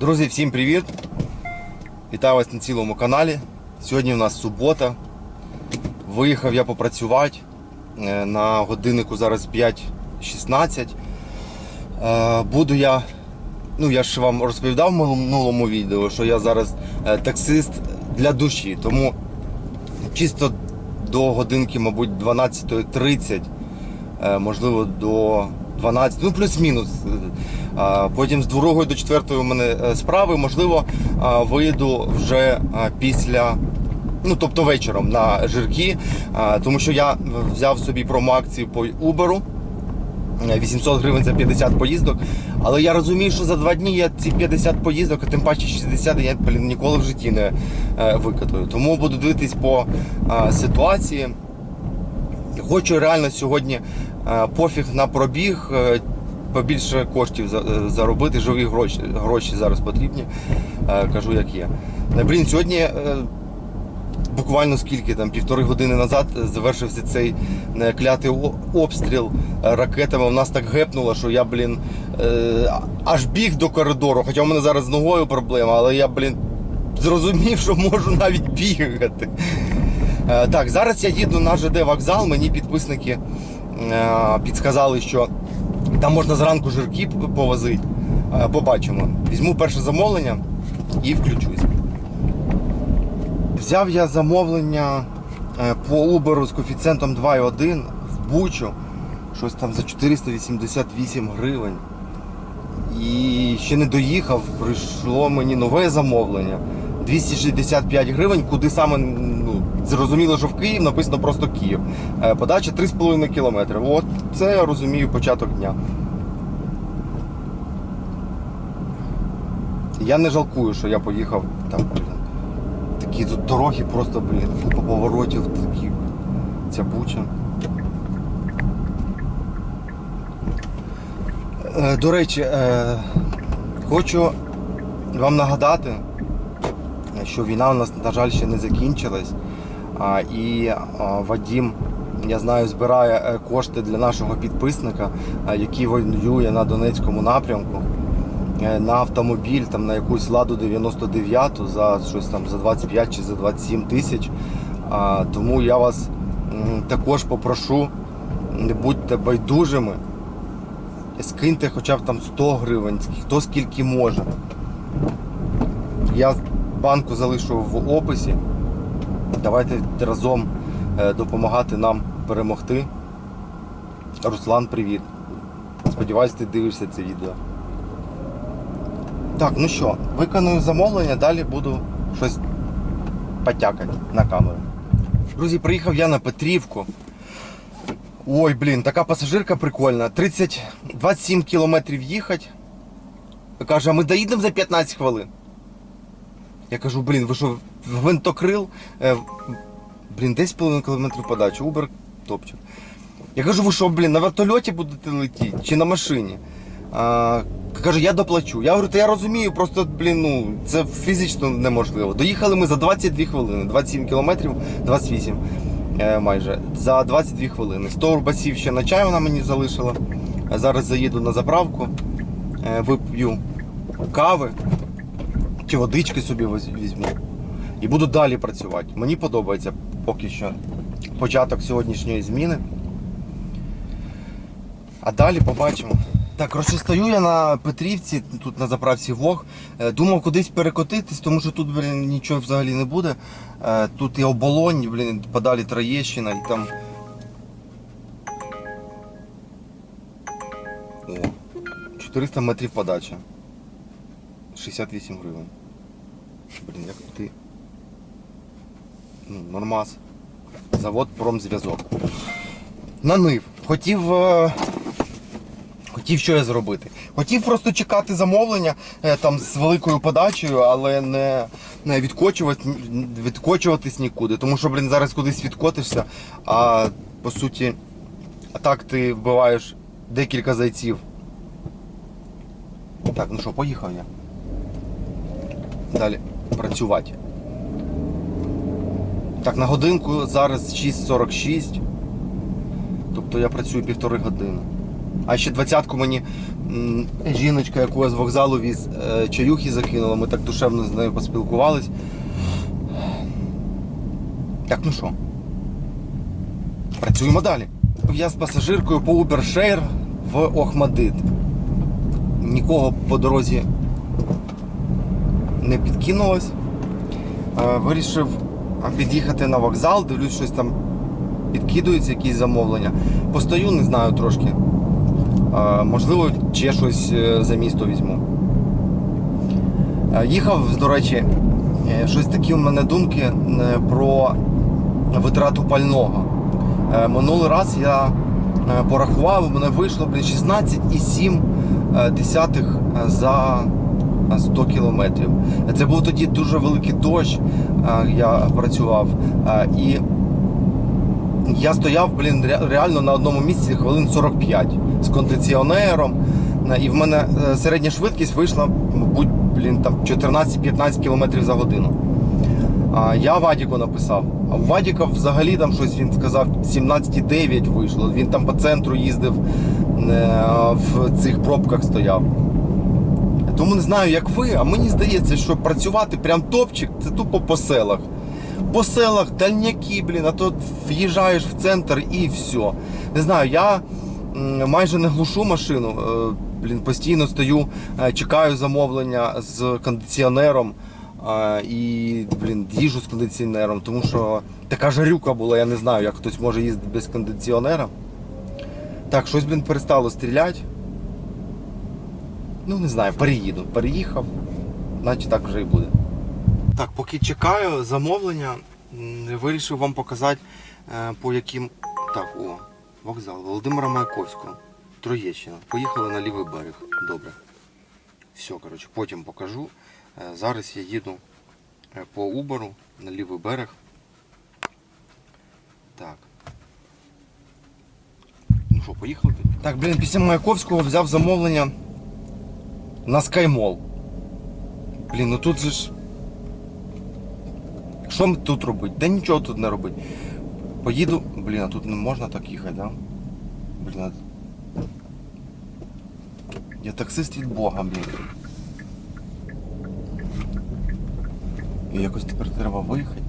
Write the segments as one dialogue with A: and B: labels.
A: Друзі, всім привіт! Вітаю вас на цілому каналі. Сьогодні у нас субота. Виїхав я попрацювати. Е, На годиннику зараз 5.16. Е, Буду я, ну я ж вам розповідав в минулому відео, що я зараз е, таксист для душі. Тому чисто до годинки, мабуть, 12.30, е, можливо, до 12, ну плюс-мінус. Потім з другої до четвертої у мене е, справи. Можливо, вийду вже після, ну тобто вечором на жирки, тому що я взяв собі промоакцію по Uber. Е, 800 гривень за 50 поїздок. Але я розумію, що за два дні я ці 50 поїздок, а тим паче 60 я блін, ніколи в житті не е, викатую. Тому буду дивитись по е, ситуації. Хочу реально сьогодні е, пофіг на пробіг, е, побільше коштів е, заробити, живі гроші, гроші зараз потрібні. Е, Кажу, як є. Е, Блін, сьогодні е, буквально скільки там, півтори години назад завершився цей е, клятий обстріл е, ракетами. У нас так гепнуло, що я, блін, е, аж біг до коридору. Хоча у мене зараз з ногою проблема, але я, блін, зрозумів, що можу навіть бігати. Е, Так, зараз я їду на ЖД вокзал. Мені підписники е, підсказали, що там можна зранку жирки повозити. Е, Побачимо. Візьму перше замовлення і включусь. Взяв я замовлення е, по Uber з коефіцієнтом 2,1 в Бучу. Щось там за 488 гривень. І ще не доїхав, прийшло мені нове замовлення. 265 гривень, куди саме зрозуміло, що в Київ написано просто Київ. Е, Подача 3,5 кілометри. От це я розумію початок дня. Я не жалкую, що я поїхав там. блін, Такі тут дороги просто, блін, купа поворотів, такі ця буча. Е, До речі, е, хочу вам нагадати, що війна у нас, на жаль, ще не закінчилась. І Вадім, я знаю, збирає е, кошти для нашого підписника, який воює на Донецькому напрямку. е, На автомобіль, там, на якусь ладу 99 за щось там за 25 чи за 27 тисяч. Тому я вас також попрошу, не будьте байдужими скиньте хоча б там 100 гривень, хто скільки може. Я банку залишу в описі. Давайте разом е, допомагати нам перемогти. Руслан, привіт. Сподіваюсь, ти дивишся це відео. Так, ну що, виконую замовлення, далі буду щось потякати на камеру. Друзі, приїхав я на Петрівку. Ой, блін, така пасажирка прикольна. 30, 27 кілометрів їхати. Каже, а ми доїдемо за 15 хвилин. Я кажу, блін, ви що, гвинтокрил? Е, блін, 10,5 кілометрів подачі, Uber топчик. Я кажу, ви що, блін, на вертольоті будете летіти чи на машині? А, каже, я доплачу. Я говорю, та я розумію, просто, блін, ну, це фізично неможливо. Доїхали ми за 22 хвилини, 27 кілометрів, 28 е, майже, за 22 хвилини. 100 рубасів ще на чай вона мені залишила. Зараз заїду на заправку, е, вип'ю кави чи водички собі візьму. І буду далі працювати. Мені подобається поки що початок сьогоднішньої зміни. А далі побачимо. Так, коротше, стою я на Петрівці, тут на заправці Вог. Е, Думав кудись перекотитись, тому що тут, блін, нічого взагалі не буде. Е, Тут і оболонь, блін, подалі Троєщина і там. О, 400 метрів подача. 68 гривень. Блін, як ти. Ну, нормас. Завод промзв'язок. Нанив. Хотів. е, Хотів що я зробити? Хотів просто чекати замовлення е, там з великою подачею, але не, не відкочувати, відкочуватись нікуди. Тому що, блін, зараз кудись відкотишся, а по суті, а так ти вбиваєш декілька зайців. Так, ну що, поїхав я. Далі працювати. Так, на годинку зараз 6.46. Тобто я працюю півтори години. А ще двадцятку мені жіночка, яку я з вокзалу віз, е, чаюхи закинула. Ми так душевно з нею поспілкувались. Так, ну що? Працюємо далі. Я з пасажиркою по Share в Охмадит. Нікого по дорозі не підкинулось. Е, Вирішив а, під'їхати на вокзал, дивлюсь, щось там підкидується, якісь замовлення. Постою, не знаю трошки. Е, Можливо, ще щось е, за місто візьму. Е, Їхав, до речі, е, щось такі у мене думки е, про витрату пального. Е, Минулий раз я порахував, у мене вийшло 16,7 е, десятих е, 100 кілометрів. Це був тоді дуже великий дощ, я працював. І я стояв, блін, реально на одному місці хвилин 45 з кондиціонером. І в мене е, середня швидкість вийшла, мабуть, блін, там 14-15 км за годину. А я Вадіку написав. А у Вадіка взагалі там щось він сказав 17,9 вийшло. Він там по центру їздив, е, в цих пробках стояв. Тому не знаю, як ви, а мені здається, що працювати прям топчик це тупо по селах. По селах дальняки, блін, а то в'їжджаєш в центр і все. Не знаю, я майже не глушу машину. е, Блін, постійно стою, е, чекаю замовлення з кондиціонером. е, І, блін, їжу з кондиціонером, тому що така жарюка була, я не знаю, як хтось може їздити без кондиціонера. Так, щось, блін, перестало стріляти. Ну, не знаю, переїду. Переїхав, наче так вже і буде. Так, поки чекаю замовлення, вирішив вам показати, е, по яким. Так, о, вокзал Володимира Маяковського. Троєщина. Поїхали на лівий берег. Добре. Все, коротше, потім покажу. Е, Зараз я їду е, по Убору на лівий берег. Так. Ну що, поїхали? Так, блін, після Маяковського взяв замовлення на Скаймол. Блін, ну тут же ж. Що ми тут робити? Да нічого тут не робити. Поїду. Блін, а тут не можна так їхати, да? Блін. Я таксист від Бога, блін. І якось тепер треба виїхати.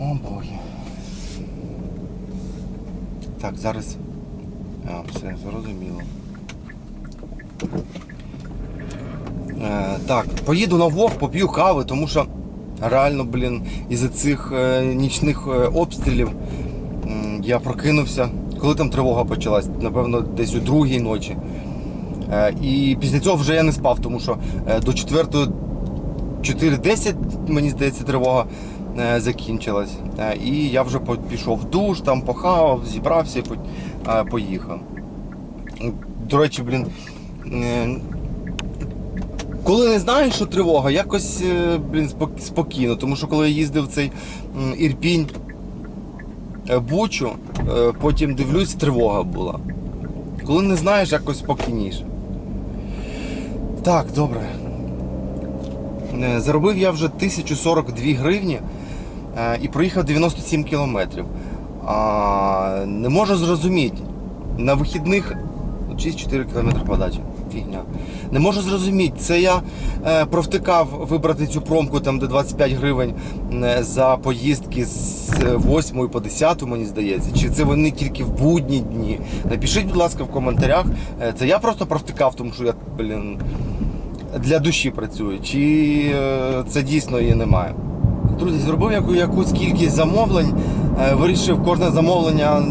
A: О боги. Так, зараз. А, все, зрозуміло. Е, так, поїду на вог, поп'ю кави, тому що реально, блін, із-за цих е, нічних е, обстрілів я прокинувся. Коли там тривога почалась? Напевно, десь у другій ночі. І після цього вже я не спав, тому що до 4.10, мені здається, тривога закінчилась. І я вже пішов в душ, там похавав, зібрався і по- поїхав. До речі, блін. Е, коли не знаєш, що тривога, якось е, блін, спокійно. Тому що коли я їздив цей Ірпінь е, Бучу, потім дивлюсь, тривога була. Коли не знаєш, якось спокійніше. Так, добре. Заробив я вже 1042 гривні і проїхав 97 кілометрів. Не можу зрозуміти. На вихідних 64 км подачі. Фігня. Не можу зрозуміти, це я е, провтикав вибрати цю промку там, де 25 гривень е, за поїздки з 8 по 10, мені здається. Чи це вони тільки в будні дні? Напишіть, будь ласка, в коментарях. Е, це я просто провтикав, тому що я, блін, для душі працюю. Чи е, це дійсно її немає? Друзі, зробив яку, якусь кількість замовлень. Е, Вирішив кожне замовлення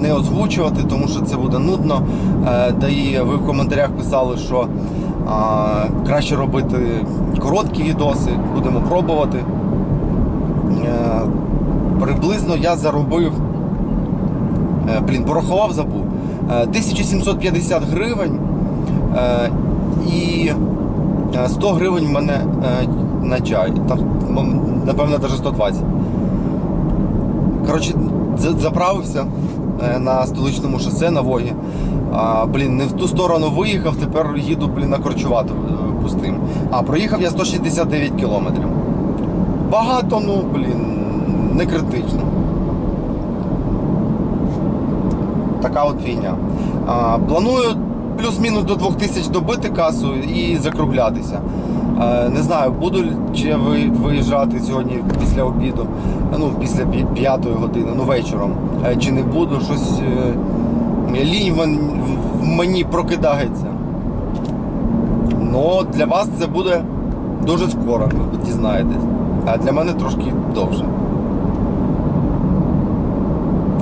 A: не озвучувати, тому що це буде нудно. Е, Да і ви в коментарях писали, що краще робити короткі відоси, будемо пробувати. Е, Приблизно я заробив, е, блін, порахував, забув. е, 1750 гривень е, і е, 100 гривень в мене е, на чай. Напевно, навіть 120. Коротше, заправився е, на столичному шосе на Вогі. А, блін, не в ту сторону виїхав, тепер їду, блін, на Корчувату е, пустим. А проїхав я 169 кілометрів. Багато, ну, блін, не критично. така от фігня. Планую плюс-мінус до 2000 добити касу і закруглятися. Е, Не знаю, буду чи ви- виїжджати сьогодні після обіду, ну після п'ятої години, ну вечором. Е, Чи не буду, щось е, лінь в мені прокидається. Ну, для вас це буде дуже скоро, ви дізнаєтесь. А для мене трошки довше.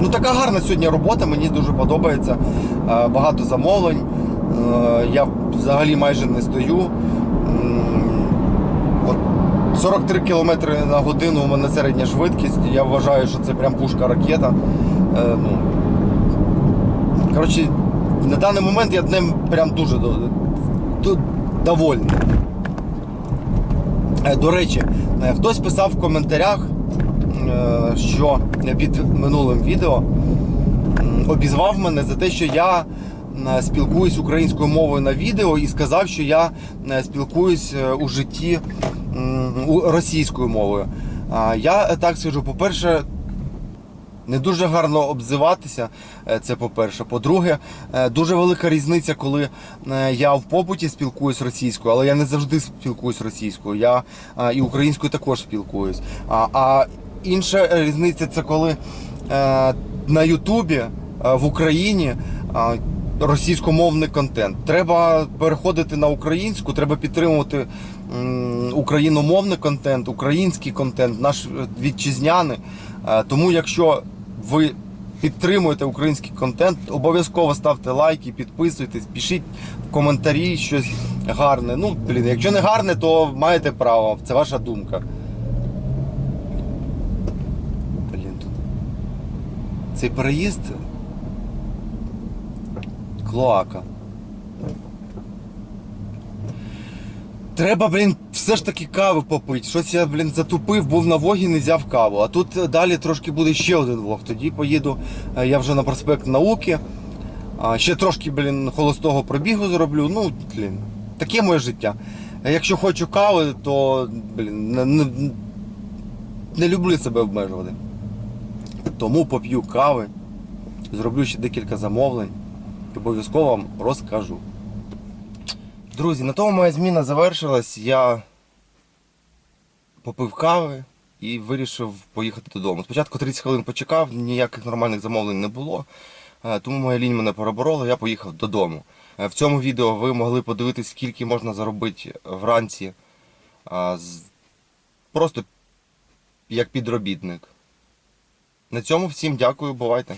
A: Ну, така гарна сьогодні робота, мені дуже подобається. Е, Багато замовлень. Е, Я взагалі майже не стою. М, От 43 км на годину у мене середня швидкість. Я вважаю, що це прям пушка ракета. Е, Ну, коротше, на даний момент я ним прям дуже до- до- довольний. Е, До речі, е, хтось писав в коментарях, е, що під минулим відео обізвав мене за те, що я спілкуюсь українською мовою на відео і сказав, що я е, спілкуюсь е, у житті російською мовою. Я так скажу, по-перше, не дуже гарно обзиватися. е, Це по-перше. По-друге, е, дуже велика різниця, коли е, я в побуті спілкуюсь російською, але я не завжди спілкуюсь російською. Я е, і українською також спілкуюсь. А, а інша різниця це коли е, на Ютубі е, в Україні. Російськомовний контент. Треба переходити на українську, треба підтримувати україномовний контент, український контент, наш вітчизняний. Е, Тому, якщо ви підтримуєте український контент, обов'язково ставте лайки, підписуйтесь, пишіть в коментарі щось гарне. Ну, блін, якщо не гарне, то маєте право. Це ваша думка. Блін, тут. Цей переїзд. Клоака. Треба, блін, все ж таки кави попити. Щось я, блін, затупив, був на вогі, не взяв каву. А тут е, далі трошки буде ще один влог. Тоді поїду. е, Я вже на проспект науки. Ще трошки, блін, холостого пробігу зроблю. Ну, блін, таке моє життя. Е, Якщо хочу кави, то блін, не, не, не люблю себе обмежувати. Тому поп'ю кави, зроблю ще декілька замовлень обов'язково вам розкажу. Друзі, на тому моя зміна завершилась. Я попив кави і вирішив поїхати додому. Спочатку 30 хвилин почекав, ніяких нормальних замовлень не було. Е, Тому моя лінь мене переборола, я поїхав додому. Е, В цьому відео ви могли подивитись, скільки можна заробити вранці просто як підробітник. На цьому всім дякую, бувайте.